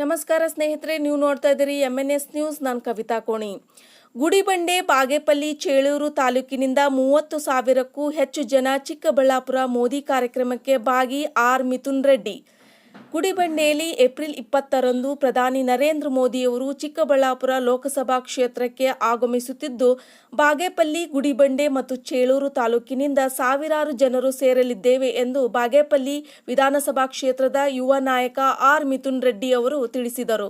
ನಮಸ್ಕಾರ ಸ್ನೇಹಿತರೆ, ನೀವು ನೋಡ್ತಾ ಇದ್ದೀರಿ ಎಂ ಎನ್ ಎಸ್ ನ್ಯೂಸ್ ನಾನು ಕವಿತಾ ಕೋಣಿ. ಗುಡಿಬಂಡೆ, ಬಾಗೇಪಲ್ಲಿ, ಚೇಳೂರು ತಾಲೂಕಿನಿಂದ ಮೂವತ್ತು ಸಾವಿರಕ್ಕೂ ಹೆಚ್ಚು ಜನ ಚಿಕ್ಕಬಳ್ಳಾಪುರ ಮೋದಿ ಕಾರ್ಯಕ್ರಮಕ್ಕೆ ಭಾಗಿ ಆರ್ ಮಿಥುನ್ ರೆಡ್ಡಿ. ಗುಡಿಬಂಡೆಯಲ್ಲಿ ಏಪ್ರಿಲ್ ಇಪ್ಪತ್ತರಂದು ಪ್ರಧಾನಿ ನರೇಂದ್ರ ಮೋದಿಯವರು ಚಿಕ್ಕಬಳ್ಳಾಪುರ ಲೋಕಸಭಾ ಕ್ಷೇತ್ರಕ್ಕೆ ಆಗಮಿಸುತ್ತಿದ್ದು, ಬಾಗೇಪಲ್ಲಿ, ಗುಡಿಬಂಡೆ ಮತ್ತು ಚೇಳೂರು ತಾಲೂಕಿನಿಂದ ಸಾವಿರಾರು ಜನರು ಸೇರಲಿದ್ದೇವೆ ಎಂದು ಬಾಗೇಪಲ್ಲಿ ವಿಧಾನಸಭಾ ಕ್ಷೇತ್ರದ ಯುವ ನಾಯಕ ಆರ್ ಮಿಥುನ್ ರೆಡ್ಡಿ ಅವರು ತಿಳಿಸಿದರು.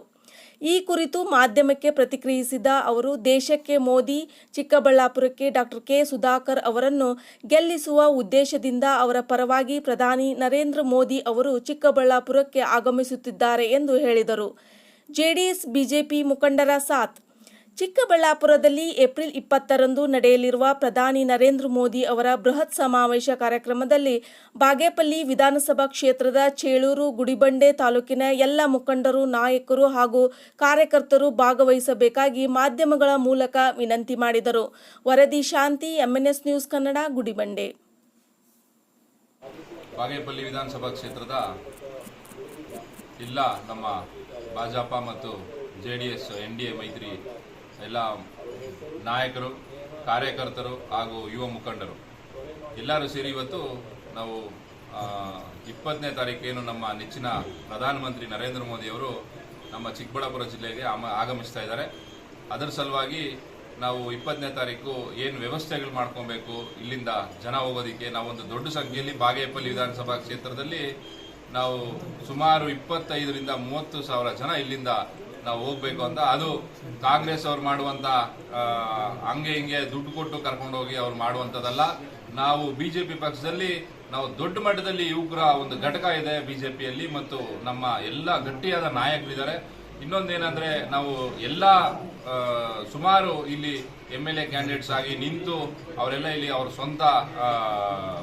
ಈ ಕುರಿತು ಮಾಧ್ಯಮಕ್ಕೆ ಪ್ರತಿಕ್ರಿಯಿಸಿದ ಅವರು, ದೇಶಕ್ಕೆ ಮೋದಿ, ಚಿಕ್ಕಬಳ್ಳಾಪುರಕ್ಕೆ ಡಾಕ್ಟರ್ ಕೆ. ಸುಧಾಕರ್ ಅವರನ್ನು ಗೆಲ್ಲಿಸುವ ಉದ್ದೇಶದಿಂದ ಅವರ ಪರವಾಗಿ ಪ್ರಧಾನಿ ನರೇಂದ್ರ ಮೋದಿ ಅವರು ಚಿಕ್ಕಬಳ್ಳಾಪುರಕ್ಕೆ ಆಗಮಿಸುತ್ತಿದ್ದಾರೆ ಎಂದು ಹೇಳಿದರು. ಜೆಡಿಎಸ್, ಬಿಜೆಪಿ ಮುಖಂಡರ ಸಾಥ್ ಚಿಕ್ಕಬಳ್ಳಾಪುರದಲ್ಲಿ ಏಪ್ರಿಲ್ ಇಪ್ಪತ್ತರಂದು ನಡೆಯಲಿರುವ ಪ್ರಧಾನಿ ನರೇಂದ್ರ ಮೋದಿ ಅವರ ಬೃಹತ್ ಸಮಾವೇಶ ಕಾರ್ಯಕ್ರಮದಲ್ಲಿ ಬಾಗೇಪಲ್ಲಿ ವಿಧಾನಸಭಾ ಕ್ಷೇತ್ರದ ಚೇಳೂರು ಗುಡಿಬಂಡೆ ತಾಲೂಕಿನ ಎಲ್ಲ ಮುಖಂಡರು, ನಾಯಕರು ಹಾಗೂ ಕಾರ್ಯಕರ್ತರು ಭಾಗವಹಿಸಬೇಕಾಗಿ ಮಾಧ್ಯಮಗಳ ಮೂಲಕ ವಿನಂತಿ ಮಾಡಿದರು. ವರದಿ ಶಾಂತಿ ಎಂಎನ್ಎಸ್ ನ್ಯೂಸ್ ಕನ್ನಡ, ಗುಡಿಬಂಡೆ. ಬಾಗೇಪಲ್ಲಿ ವಿಧಾನಸಭಾ ಕ್ಷೇತ್ರದ ಇಲ್ಲ ನಮ್ಮ ಭಾಜಪ ಮತ್ತು J D N D A ಮೈತ್ರಿ ಎಲ್ಲ ನಾಯಕರು, ಕಾರ್ಯಕರ್ತರು ಹಾಗೂ ಯುವ ಮುಖಂಡರು. ಎಲ್ಲರೂ ಸೇರಿ ಇವತ್ತು ನಾವು ಇಪ್ಪತ್ತನೇ ತಾರೀಕೇನು ನಮ್ಮ ನೆಚ್ಚಿನ ಪ್ರಧಾನಮಂತ್ರಿ ನರೇಂದ್ರ ಮೋದಿಯವರು ನಮ್ಮ ಚಿಕ್ಕಬಳ್ಳಾಪುರ ಜಿಲ್ಲೆಗೆ ಆಗಮಿಸ್ತಾ ಇದ್ದಾರೆ. ಅದರ ಸಲುವಾಗಿ ನಾವು ಇಪ್ಪತ್ತನೇ ತಾರೀಕು ಏನು ವ್ಯವಸ್ಥೆಗಳು ಮಾಡ್ಕೊಬೇಕು, ಇಲ್ಲಿಂದ ಜನ ಹೋಗೋದಕ್ಕೆ ನಾವೊಂದು ದೊಡ್ಡ ಸಂಖ್ಯೆಯಲ್ಲಿ ಬಾಗೇಪಲ್ಲಿ ವಿಧಾನಸಭಾ ಕ್ಷೇತ್ರದಲ್ಲಿ ನಾವು ಸುಮಾರು ಇಪ್ಪತ್ತೈದರಿಂದ ಮೂವತ್ತು ಸಾವಿರ ಜನ ಇಲ್ಲಿಂದ ನಾವು ಹೋಗ್ಬೇಕು ಅಂತ. ಅದು ಕಾಂಗ್ರೆಸ್ ಅವ್ರು ಮಾಡುವಂತ ಹಂಗೆ ಹಿಂಗೆ ದುಡ್ಡು ಕೊಟ್ಟು ಕರ್ಕೊಂಡು ಹೋಗಿ ಅವ್ರು ಮಾಡುವಂತದಲ್ಲ ನಾವು ಬಿಜೆಪಿ ಪಕ್ಷದಲ್ಲಿ, ನಾವು ದೊಡ್ಡ ಮಟ್ಟದಲ್ಲಿ ಯುವಕರ ಒಂದು ಘಟಕ ಇದೆ ಬಿಜೆಪಿಯಲ್ಲಿ ಮತ್ತು ನಮ್ಮ ಎಲ್ಲ ಗಟ್ಟಿಯಾದ ನಾಯಕರಿದ್ದಾರೆ. ಇನ್ನೊಂದೇನಂದ್ರೆ ನಾವು ಎಲ್ಲ ಸುಮಾರು ಇಲ್ಲಿ ಎಂ ಎಲ್ ಎ ಕ್ಯಾಂಡಿಡೇಟ್ಸ್ ಆಗಿ ನಿಂತು ಅವರೆಲ್ಲ ಇಲ್ಲಿ ಅವ್ರ ಸ್ವಂತ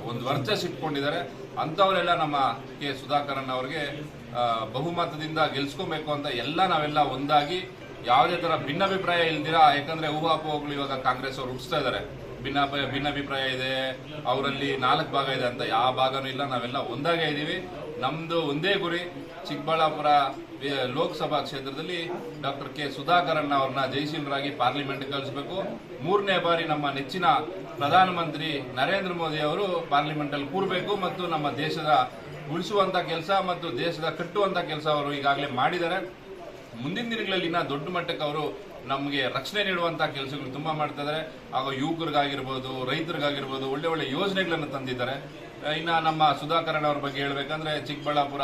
ಒಂದು ವರ್ಚಸ್ ಇಟ್ಕೊಂಡಿದ್ದಾರೆ. ಅಂಥವರೆಲ್ಲ ನಮ್ಮ ಕೆ ಸುಧಾಕರನ್ ಅವರಿಗೆ ಬಹುಮತದಿಂದ ಗೆಲ್ಸ್ಕೋಬೇಕು ಅಂತ ಎಲ್ಲ ನಾವೆಲ್ಲ ಒಂದಾಗಿ ಯಾವುದೇ ತರ ಭಿನ್ನಾಭಿಪ್ರಾಯ ಇಲ್ದಿರಾ? ಯಾಕಂದ್ರೆ ಊಹಾಪೋಹಗಳು ಇವಾಗ ಕಾಂಗ್ರೆಸ್ ಅವರು ಹುಟ್ಟಿಸ್ತಾ ಇದ್ದಾರೆ ಭಿನ್ನ ಭಿನ್ನಾಭಿಪ್ರಾಯ ಇದೆ, ಅವರಲ್ಲಿ ನಾಲ್ಕು ಭಾಗ ಇದೆ ಅಂತ ಯಾವ ಭಾಗನೂ ಇಲ್ಲ, ನಾವೆಲ್ಲ ಒಂದಾಗೇ ಇದ್ದೀವಿ. ನಮ್ದು ಒಂದೇ ಗುರಿ, ಚಿಕ್ಕಬಳ್ಳಾಪುರ ಲೋಕಸಭಾ ಕ್ಷೇತ್ರದಲ್ಲಿ ಡಾಕ್ಟರ್ ಕೆ ಸುಧಾಕರಣ್ಣ ಅವ್ರನ್ನ ಜಯಶೀಲರಾಗಿ ಪಾರ್ಲಿಮೆಂಟ್ ಕಳಿಸ್ಬೇಕು. ಮೂರನೇ ಬಾರಿ ನಮ್ಮ ನೆಚ್ಚಿನ ಪ್ರಧಾನಮಂತ್ರಿ ನರೇಂದ್ರ ಮೋದಿ ಅವರು ಪಾರ್ಲಿಮೆಂಟಲ್ಲಿ ಕೂರಬೇಕು ಮತ್ತು ನಮ್ಮ ದೇಶದ ಉಳಿಸುವಂತ ಕೆಲಸ ಮತ್ತು ದೇಶದ ಕಟ್ಟುವಂಥ ಕೆಲಸ ಅವರು ಈಗಾಗಲೇ ಮಾಡಿದ್ದಾರೆ. ಮುಂದಿನ ದಿನಗಳಲ್ಲಿ ಇನ್ನೂ ದೊಡ್ಡ ಮಟ್ಟಕ್ಕೆ ಅವರು ನಮಗೆ ರಕ್ಷಣೆ ನೀಡುವಂಥ ಕೆಲಸಗಳು ತುಂಬ ಮಾಡ್ತಾ ಇದ್ದಾರೆ. ಹಾಗೂ ಯುವಕರಿಗಾಗಿರ್ಬೋದು, ರೈತರಿಗಾಗಿರ್ಬೋದು ಒಳ್ಳೆ ಒಳ್ಳೆ ಯೋಜನೆಗಳನ್ನು ತಂದಿದ್ದಾರೆ. ಇನ್ನು ನಮ್ಮ ಸುಧಾಕರ್ಣ ಅವ್ರ ಬಗ್ಗೆ ಹೇಳಬೇಕಂದ್ರೆ ಚಿಕ್ಕಬಳ್ಳಾಪುರ